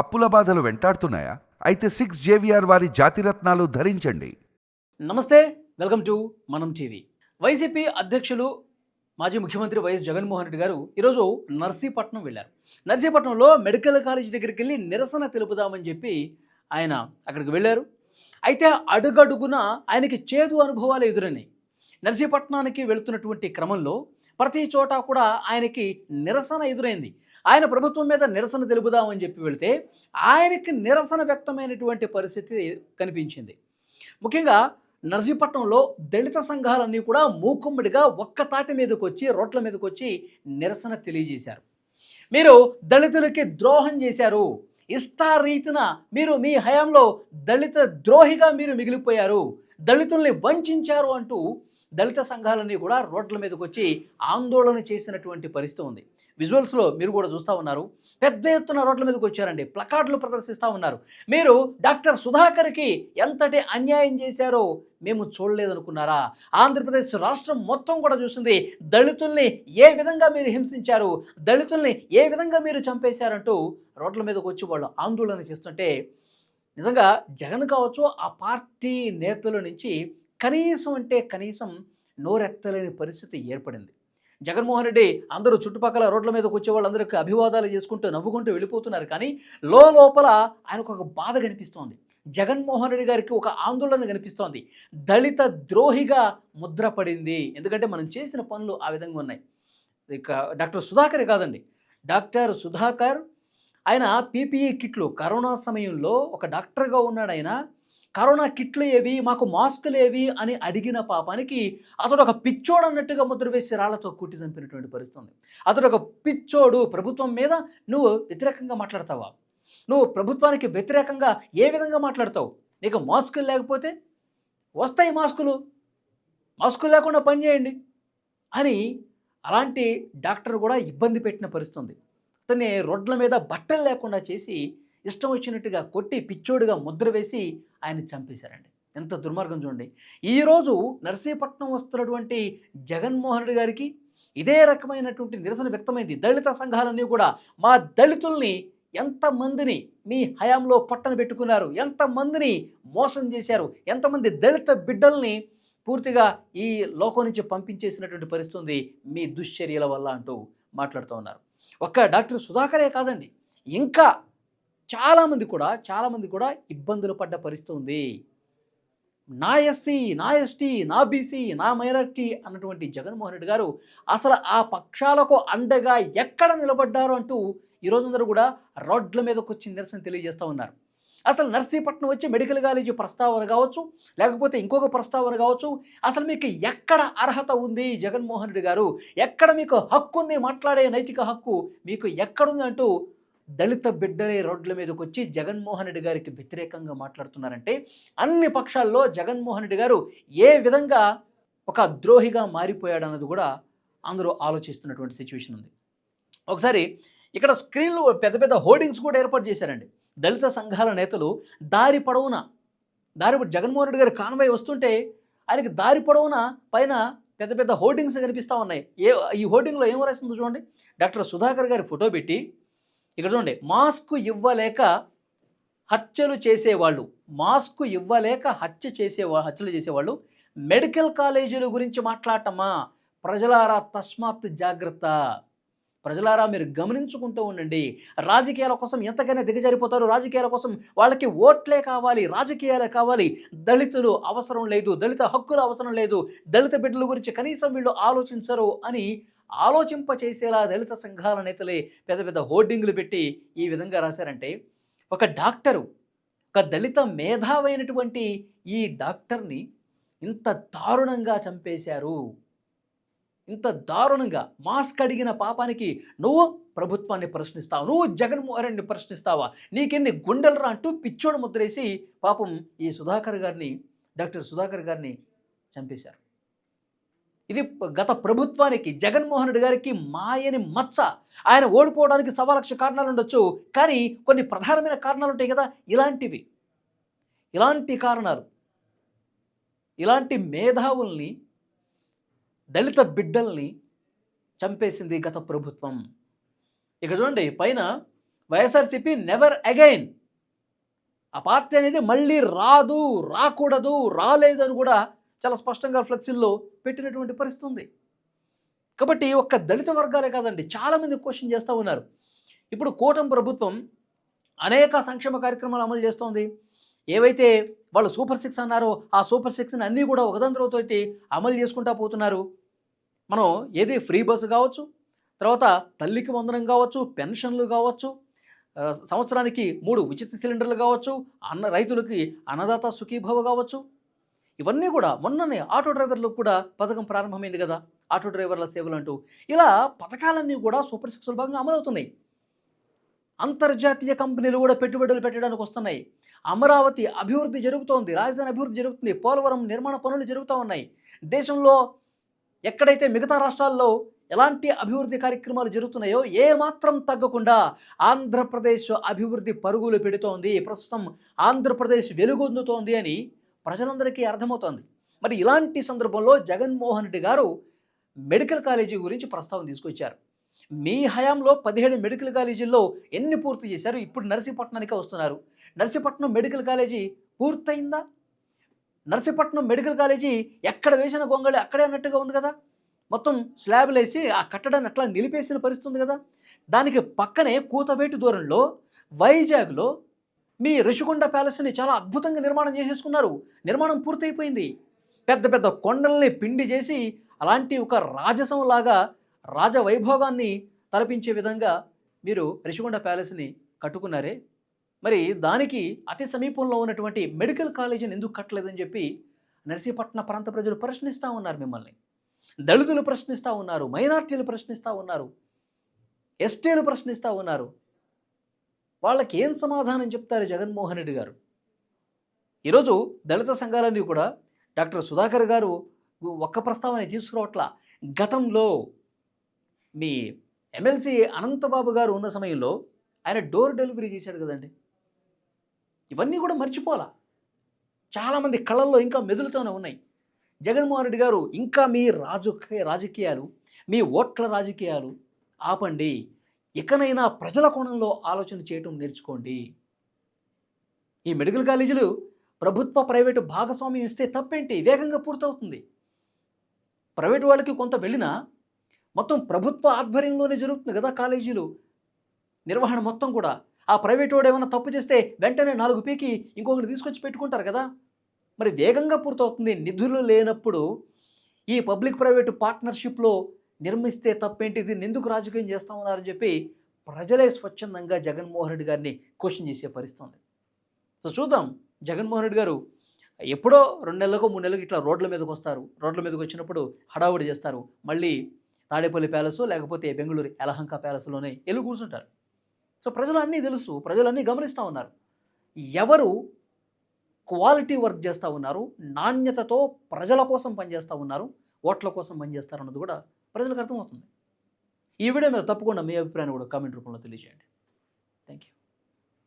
అప్పుల బాధలు వెంటాడుతున్నాయా? అయితే సిక్స్ జేవిఆర్ వారి జాతిరత్నాలు ధరించండి. నమస్తే welcome to Manam TV. YCP అధ్యక్షులు మాజీ ముఖ్యమంత్రి వైఎస్ జగన్మోహన్ రెడ్డి గారు ఈరోజు నర్సీపట్నం వెళ్ళారు. నర్సీపట్నంలో మెడికల్ కాలేజ్ దగ్గరికి వెళ్ళి నిరసన తెలుపుదామని చెప్పి ఆయన అక్కడికి వెళ్ళారు. అయితే అడుగడుగున ఆయనకి చేదు అనుభవాలు ఎదురైనాయి. నర్సీపట్నానికి వెళుతున్నటువంటి క్రమంలో ప్రతి చోట కూడా ఆయనకి నిరసన ఎదురైంది. ఆయన ప్రభుత్వం మీద నిరసన తెలుపుదామని చెప్పి వెళితే ఆయనకి నిరసన వ్యక్తమైనటువంటి పరిస్థితి కనిపించింది. ముఖ్యంగా నర్సీపట్నంలో దళిత సంఘాలన్నీ కూడా మూకుమ్మడిగా ఒక్క తాటి మీదకి వచ్చి రోడ్ల మీదకి వచ్చి నిరసన తెలియజేశారు. మీరు దళితులకి ద్రోహం చేశారు. ఇష్టారీతిన మీరు మీ హయాంలో దళిత ద్రోహిగా మీరు మిగిలిపోయారు. దళితుల్ని వంచారు అంటూ దళిత సంఘాలన్నీ కూడా రోడ్ల మీదకి వచ్చి ఆందోళన చేసినటువంటి పరిస్థితి ఉంది. విజువల్స్లో మీరు కూడా చూస్తూ ఉన్నారు. పెద్ద ఎత్తున రోడ్ల మీదకి వచ్చారండి ప్లకార్డులు ప్రదర్శిస్తూ ఉన్నారు. మీరు డాక్టర్ సుధాకర్కి ఎంతటి అన్యాయం చేశారో మేము చూడలేదనుకున్నారా? ఆంధ్రప్రదేశ్ రాష్ట్రం మొత్తం కూడా చూసింది దళితుల్ని ఏ విధంగా మీరు హింసించారు? దళితుల్ని ఏ విధంగా మీరు చంపేశారంటూ రోడ్ల మీదకి వచ్చి వాళ్ళు ఆందోళన చేస్తుంటే నిజంగా జగన్ కావచ్చు ఆ పార్టీ నేతల నుంచి కనీసం అంటే కనీసం నోరెత్తలేని పరిస్థితి ఏర్పడింది. జగన్మోహన్ రెడ్డి అందరూ చుట్టుపక్కల రోడ్ల మీదకి వచ్చే వాళ్ళందరికీ అభివాదాలు చేసుకుంటూ నవ్వుకుంటూ వెళ్ళిపోతున్నారు. కానీ లో లోపల ఆయనకు ఒక బాధ కనిపిస్తోంది. జగన్మోహన్ రెడ్డి గారికి ఒక ఆందోళన కనిపిస్తోంది. దళిత ద్రోహిగా ముద్రపడింది ఎందుకంటే మనం చేసిన పనులు ఆ విధంగా ఉన్నాయి. ఇక డాక్టర్ సుధాకర్ కాదండి. డాక్టర్ సుధాకర్ ఆయన పీపీఈ కిట్లు కరోనా సమయంలో ఒక డాక్టర్గా ఉన్నాడు ఆయన. కరోనా కిట్లు ఏవి మాకు మాస్కులు ఏవి అని అడిగిన పాపానికి అతడు ఒక పిచ్చోడు అన్నట్టుగా ముద్ర వేసి రాళ్ళతో కుట్టి చంపినటువంటి పరిస్థితి ఉంది అతడు ఒక పిచ్చోడు ప్రభుత్వం మీద నువ్వు వ్యతిరేకంగా మాట్లాడతావా? నువ్వు ప్రభుత్వానికి వ్యతిరేకంగా ఏ విధంగా మాట్లాడతావు? నీకు మాస్కులు లేకపోతే వస్తాయి మాస్కులు. మాస్కులు లేకుండా పనిచేయండి అని అలాంటి డాక్టర్ కూడా ఇబ్బంది పెట్టిన పరిస్థితి ఉంది అతన్ని రోడ్ల మీద బట్టలు లేకుండా చేసి ఇష్టం వచ్చినట్టుగా కొట్టి పిచ్చోడుగా ముద్ర వేసి ఆయన చంపేశారండి. ఎంత దుర్మార్గం చూడండి. ఈరోజు నర్సీపట్నం వస్తున్నటువంటి జగన్మోహన్ రెడ్డి గారికి ఇదే రకమైనటువంటి నిరసన వ్యక్తమైంది. దళిత సంఘాలన్నీ కూడా మా దళితుల్ని ఎంతమందిని మీ హయాంలో పట్టన పెట్టుకున్నారు ఎంతమందిని మోసం చేశారు ఎంతమంది దళిత బిడ్డల్ని పూర్తిగా ఈ లోకం నుంచి పంపించేసినటువంటి పరిస్థితి మీ దుశ్చర్యల వల్ల అంటూ మాట్లాడుతూ ఉన్నారు. ఒక్క డాక్టర్ సుధాకరే కాదండి. ఇంకా చాలామంది కూడా చాలామంది కూడా ఇబ్బందులు పడ్డ పరిస్థితి ఉంది నా ఎస్సీ నా ఎస్టీ నా బీసీ నా మైనార్టీ అన్నటువంటి జగన్మోహన్ రెడ్డి గారు అసలు ఆ పక్షాలకు అండగా ఎక్కడ నిలబడ్డారు అంటూ ఈ అందరూ కూడా రోడ్ల మీదకి వచ్చి నిరసన తెలియజేస్తూ ఉన్నారు. అసలు నర్సీపట్నం వచ్చి మెడికల్ కాలేజీ ప్రస్తావన కావచ్చు లేకపోతే ఇంకొక ప్రస్తావన కావచ్చు అసలు మీకు ఎక్కడ అర్హత ఉంది జగన్మోహన్ రెడ్డి గారు? ఎక్కడ మీకు హక్కు ఉంది మాట్లాడే నైతిక హక్కు మీకు ఎక్కడుంది అంటూ దళిత బిడ్డలే రోడ్ల మీదకి వచ్చి జగన్మోహన్ రెడ్డి గారికి వ్యతిరేకంగా మాట్లాడుతున్నారంటే అన్ని పక్షాల్లో జగన్మోహన్ రెడ్డి గారు ఏ విధంగా ఒక ద్రోహిగా మారిపోయాడు అన్నది కూడా అందరూ ఆలోచిస్తున్నటువంటి సిచ్యువేషన్ ఉంది. ఒకసారి ఇక్కడ స్క్రీన్లు పెద్ద పెద్ద హోర్డింగ్స్ కూడా ఏర్పాటు చేశారండి. దళిత సంఘాల నేతలు దారి పొడవున దారి జగన్మోహన్ రెడ్డి గారి కాన్వాయ్ వస్తుంటే ఆయనకి దారి పొడవున పైన పెద్ద పెద్ద హోర్డింగ్స్ కనిపిస్తూ ఉన్నాయి. ఏ ఈ హోర్డింగ్లో ఏం రాసిందో చూడండి. డాక్టర్ సుధాకర్ గారి ఫోటో పెట్టి ఇక్కడ చూడండి మాస్క్ ఇవ్వలేక హత్యలు చేసేవాళ్ళు మాస్క్ ఇవ్వలేక హత్య చేసే హత్యలు చేసేవాళ్ళు మెడికల్ కాలేజీల గురించి మాట్లాడటమా? ప్రజలారా తస్మాత్ జాగ్రత్త. ప్రజలారా మీరు గమనించుకుంటూ ఉండండి. రాజకీయాల కోసం ఎంతకైనా దిగజారిపోతారు. రాజకీయాల కోసం వాళ్ళకి ఓట్లే కావాలి రాజకీయాలే కావాలి. దళితులు అవసరం లేదు దళిత హక్కులు అవసరం లేదు. దళిత బిడ్డల గురించి కనీసం వీళ్ళు ఆలోచించరు అని ఆలోచింప చేసేలా దళిత సంఘాల నేతలే పెద్ద పెద్ద హోర్డింగ్లు పెట్టి ఈ విధంగా రాశారంటే ఒక డాక్టరు ఒక దళిత మేధావైనటువంటి ఈ డాక్టర్ని ఇంత దారుణంగా చంపేశారు. ఇంత దారుణంగా మాస్క్ అడిగిన పాపానికి నువ్వు ప్రభుత్వాన్ని ప్రశ్నిస్తావు నువ్వు జగన్మోహన్ ప్రశ్నిస్తావా? నీకెన్ని గుండెలరా అంటూ పిచ్చోడు ముద్రేసి పాపం ఈ సుధాకర్ గారిని డాక్టర్ సుధాకర్ గారిని చంపేశారు. ఇది గత ప్రభుత్వానికి జగన్మోహన్ రెడ్డి గారికి మాయని మచ్చ. ఆయన ఓడిపోవడానికి సవా లక్ష కారణాలు ఉండొచ్చు కానీ కొన్ని ప్రధానమైన కారణాలు ఉంటాయి కదా ఇలాంటివి. ఇలాంటి కారణాలు ఇలాంటి మేధావుల్ని దళిత బిడ్డల్ని చంపేసింది గత ప్రభుత్వం. ఇక చూడండి పైన వైఎస్ఆర్సీపీ నెవర్ అగైన్ ఆ పార్టీ అనేది మళ్ళీ రాదు రాకూడదు రాలేదు అని కూడా చాలా స్పష్టంగా ఫ్లెక్సీల్లో పెట్టినటువంటి పరిస్థితి ఉంది. కాబట్టి ఒక్క దళిత వర్గాలే కాదండి చాలామంది క్వశ్చన్ చేస్తూ ఉన్నారు. ఇప్పుడు కూటమి ప్రభుత్వం అనేక సంక్షేమ కార్యక్రమాలు అమలు చేస్తోంది. ఏవైతే వాళ్ళు సూపర్ సిక్స్ అన్నారో ఆ సూపర్ సిక్స్ని అన్నీ కూడా ఒకదంతరతోటి అమలు చేసుకుంటా పోతున్నారు. మనం ఏది ఫ్రీ బస్సు కావచ్చు తర్వాత తల్లికి వందనం కావచ్చు పెన్షన్లు కావచ్చు సంవత్సరానికి మూడు ఉచిత సిలిండర్లు కావచ్చు అన్న రైతులకి అన్నదాత సుఖీభవ కావచ్చు ఇవన్నీ కూడా మొన్ననే ఆటో డ్రైవర్లకు కూడా పథకం ప్రారంభమైంది కదా. ఆటో డ్రైవర్ల సేవలు అంటూ. ఇలా పథకాలన్నీ కూడా సూపర్ సిక్స్ భాగంగా అమలవుతున్నాయి. అంతర్జాతీయ కంపెనీలు కూడా పెట్టుబడులు పెట్టడానికి వస్తున్నాయి. అమరావతి అభివృద్ధి జరుగుతోంది రాజధాని అభివృద్ధి జరుగుతుంది పోలవరం నిర్మాణ పనులు జరుగుతూ ఉన్నాయి. దేశంలో ఎక్కడైతే మిగతా రాష్ట్రాల్లో ఎలాంటి అభివృద్ధి కార్యక్రమాలు జరుగుతున్నాయో ఏమాత్రం తగ్గకుండా ఆంధ్రప్రదేశ్ అభివృద్ధి పరుగులు పెడుతోంది. ప్రస్తుతం ఆంధ్రప్రదేశ్ వెలుగొందుతోంది అని ప్రజలందరికీ అర్థమవుతోంది. మరి ఇలాంటి సందర్భంలో జగన్మోహన్ రెడ్డి గారు మెడికల్ కాలేజీ గురించి ప్రస్తావన తీసుకొచ్చారు. మీ హయాంలో పదిహేడు మెడికల్ కాలేజీల్లో ఎన్ని పూర్తి చేశారు? ఇప్పుడు నర్సీపట్నానికే వస్తున్నారు. నర్సీపట్నం మెడికల్ కాలేజీ పూర్తయిందా? నర్సీపట్నం మెడికల్ కాలేజీ ఎక్కడ వేసిన గొంగళి అక్కడే అన్నట్టుగా ఉంది కదా? మొత్తం స్లాబ్లు వేసి ఆ కట్టడాన్ని అట్లా నిలిపేసిన పరిస్థితి ఉంది కదా? దానికి పక్కనే కూతవేటు దూరంలో వైజాగ్లో మీ ఋషికొండ ప్యాలెస్ని చాలా అద్భుతంగా నిర్మాణం చేసేసుకున్నారు. నిర్మాణం పూర్తయిపోయింది. పెద్ద పెద్ద కొండల్ని పిండి చేసి అలాంటి ఒక రాజసంలాగా రాజవైభోగాన్ని తలపించే విధంగా మీరు రిషికొండ ప్యాలెస్ని కట్టుకున్నారే. మరి దానికి అతి సమీపంలో ఉన్నటువంటి మెడికల్ కాలేజీని ఎందుకు కట్టలేదని చెప్పి నర్సీపట్నం ప్రాంత ప్రజలు ప్రశ్నిస్తూ ఉన్నారు మిమ్మల్ని. దళితులు ప్రశ్నిస్తూ ఉన్నారు మైనార్టీలు ప్రశ్నిస్తూ ఉన్నారు ఎస్టీలు ప్రశ్నిస్తూ ఉన్నారు. వాళ్ళకి ఏం సమాధానం చెప్తారు జగన్మోహన్ రెడ్డి గారు? ఈరోజు దళిత సంఘాలన్నీ కూడా డాక్టర్ సుధాకర్ గారు ఒక్క ప్రస్తావన తీసుకురావట్లా. గతంలో మీ ఎమ్మెల్సీ అనంతబాబు గారు ఉన్న సమయంలో ఆయన డోర్ డెలివరీ చేశాడు కదండి. ఇవన్నీ కూడా మర్చిపోలా చాలామంది కళల్లో ఇంకా మెదులుతూనే ఉన్నాయి. జగన్మోహన్ రెడ్డి గారు ఇంకా మీ రాజకీయ రాజకీయాలు మీ ఓట్ల రాజకీయాలు ఆపండి. ఇకనైనా ప్రజల కోణంలో ఆలోచన చేయటం నేర్చుకోండి. ఈ మెడికల్ కాలేజీలు ప్రభుత్వ ప్రైవేటు భాగస్వామ్యం ఇస్తే తప్పేంటి? వేగంగా పూర్తవుతుంది. ప్రైవేటు వాళ్ళకి కొంత వెళ్ళినా మొత్తం ప్రభుత్వ ఆధ్వర్యంలోనే జరుగుతుంది కదా కాలేజీలు. నిర్వహణ మొత్తం కూడా. ఆ ప్రైవేట్ వాడు ఏమైనా తప్పు చేస్తే వెంటనే నాలుగు పీకి ఇంకొకటి తీసుకొచ్చి పెట్టుకుంటారు కదా. మరి వేగంగా పూర్తవుతుంది. నిధులు లేనప్పుడు ఈ పబ్లిక్ ప్రైవేటు పార్ట్నర్షిప్లో నిర్మిస్తే తప్పేంటి? దీన్ని ఎందుకు రాజకీయం చేస్తా ఉన్నారని చెప్పి ప్రజలే స్వచ్ఛందంగా జగన్మోహన్ రెడ్డి గారిని క్వశ్చన్ చేసే పరిస్థితి ఉంది. సో చూద్దాం. జగన్మోహన్ రెడ్డి గారు ఎప్పుడో రెండు నెలలకు మూడు నెలలకు ఇట్లా రోడ్ల మీదకి వస్తారు. రోడ్ల మీదకి వచ్చినప్పుడు హడావుడి చేస్తారు. మళ్ళీ తాడేపల్లి ప్యాలెస్ లేకపోతే బెంగళూరు యలహంక ప్యాలెస్లోనే వెళ్ళి కూర్చుంటారు. సో ప్రజలన్నీ తెలుసు. ప్రజలన్నీ గమనిస్తూ ఉన్నారు. ఎవరు క్వాలిటీ వర్క్ చేస్తూ ఉన్నారు? నాణ్యతతో ప్రజల కోసం పనిచేస్తూ ఉన్నారు? ఓట్ల కోసం పనిచేస్తారు అన్నది కూడా ప్రజలకు అర్థమవుతుంది. ఈ వీడియో మీద తప్పకుండా మీ అభిప్రాయాన్ని కూడా కామెంట్ రూపంలో తెలియజేయండి. Thank you